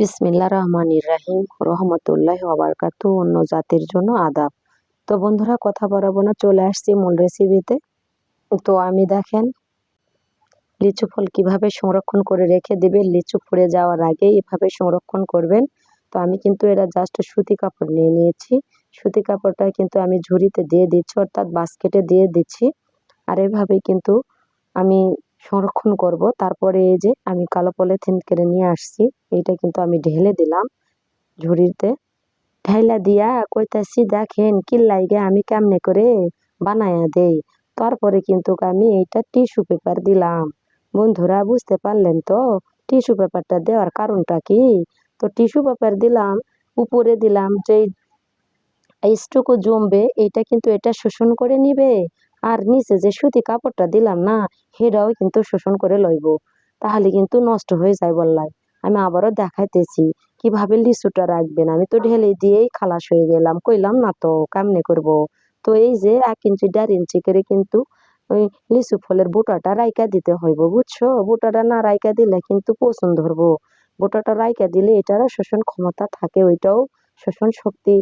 বিসমিল্লা রহমানির রাহিম। রহমতুল্লাহ ওবরকাতু অন্য জাতির জন্য আদাব। তো বন্ধুরা, কথা বলাবো না, চলে আসছি মূল রেসিপিতে তো আমি দেখেন, লিচু ফল কীভাবে সংরক্ষণ করে রেখে দেবেন লিচু ফুড়ে যাওয়ার আগে এভাবে সংরক্ষণ করবেন। তো আমি কিন্তু এটা জাস্ট সুতি কাপড় নিয়ে নিয়েছি। সুতি কাপড়টা কিন্তু আমি ঝুড়িতে দিয়ে দিচ্ছি, অর্থাৎ বাস্কেটে দিয়ে দিচ্ছি। আর এভাবেই কিন্তু আমি সংরক্ষণ করব। তারপরে এই যে আমি কালো পলিথিন কেড়ে নিয়ে আসছি, এইটা কিন্তু আমি ঢেলে দিলাম ঝুড়িতে। ঢাইলা দিয়া কইতাছি, দেখেন কি লাইগে, আমি কেমনে করে বানায়া দেই? তারপরে কিন্তু আমি এইটা টিস্যু পেপার দিলাম। বন্ধুরা, বুঝতে পারলেন তো? টিস্যু পেপারটা দেওয়ার কারণটা কি? তো টিস্যু পেপার দিলাম, উপরে দিলাম যে এইটুকু জমবে, এইটা কিন্তু এটা শোষণ করে নিবে। আর নিচে যে সুতি কাপড়টা দিলাম না, সেটাও কিন্তু শোষণ করে লইব। তাহলে কিন্তু নষ্ট হয়ে যায় বললাই। আমি আবারও দেখাইতেছি, কীভাবে লিচুটা রাখবেন? আমি তো ঢেলে দিয়েই খালাস হয়ে গেলাম। কইলাম, না তো, কেমনে করব? তো এই যে এক ইঞ্চি, দেড় ইঞ্চি করে কিন্তু ওই লিচু ফলের বোটাটা রাইকা দিতে হইব, বুঝছ? বোটাটা না রাইকা দিলে কিন্তু পছন্দ ধরবো। বোটাটা রাইকা দিলে এটারও শোষণ ক্ষমতা থাকে, ওইটাও শোষণ শক্তি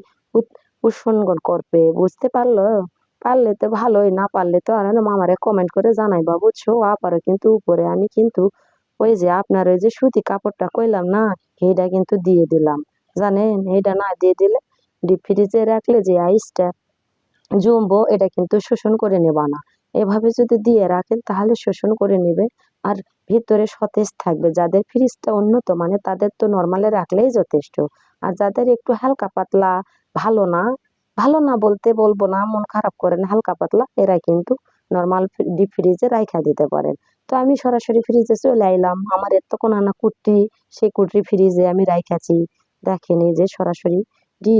উৎসর্গন করবে, বুঝতে পারল? পারলে তো ভালোই, না পারলে তো আর মামারে কমেন্ট করে জানাইবা, বুঝছ? আপারও কিন্তু উপরে, আমি কিন্তু ওই যে আপনার ওই যে সুতি কাপড়টা কইলাম না, সেইটা কিন্তু দিয়ে দিলাম। জানেন? এইটা না দিয়ে দিলে ডিপ ফ্রিজে রাখলে যে আইসটা জমবো, এটা কিন্তু শোষণ করে নেবা না। এভাবে যদি দিয়ে রাখেন, তাহলে শোষণ করে নেবে। আর ভিতরে সতেজ থাকবে। যাদের ফ্রিজটা উন্নত মানে তাদের তো নর্মালে রাখলেই যথেষ্ট। আর যাদের একটু হালকা পাতলা, ভালো না ভালো না বলতে বলব না, মন খারাপ করেন, হালকা পাতলা, এরা কিন্তু নর্মাল ডিপ ফ্রিজে রাইখা দিতে পারেন। তো আমি সরাসরি ফ্রিজে চলে আইলাম, আমার এতক্ষণ আনা কুটি সেই কুটি ফ্রিজে আমি রাইখাছি। দেখেন যে সরাসরি ডি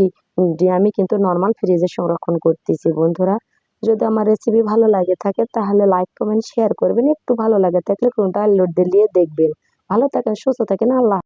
ডি আমি কিন্তু নর্মাল ফ্রিজে সংরক্ষণ করতেছি বন্ধুরা। যদি আমার রেসিপি ভালো লাগে থাকে, তাহলে লাইক কমেন্ট শেয়ার করবেন। একটু ভালো লাগে থাকলে কোনটা লোড দিয়ে দেখবেন। ভালো থাকেন, সুস্থ থাকেন, আল্লাহ